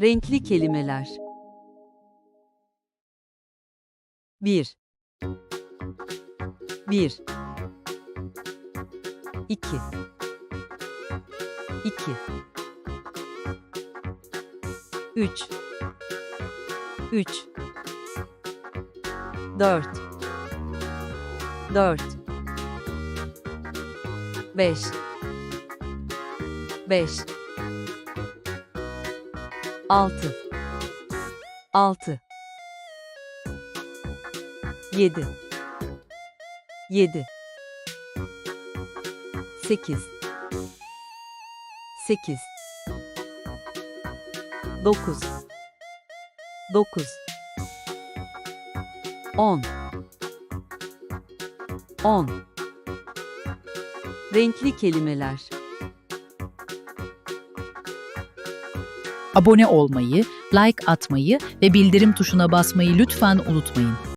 Renkli kelimeler. 1 1 2 2 3 3 4 4 5 5 6 6 7 7 8 8 9 9 10 10 Renkli kelimeler Abone olmayı, like atmayı ve bildirim tuşuna basmayı lütfen unutmayın.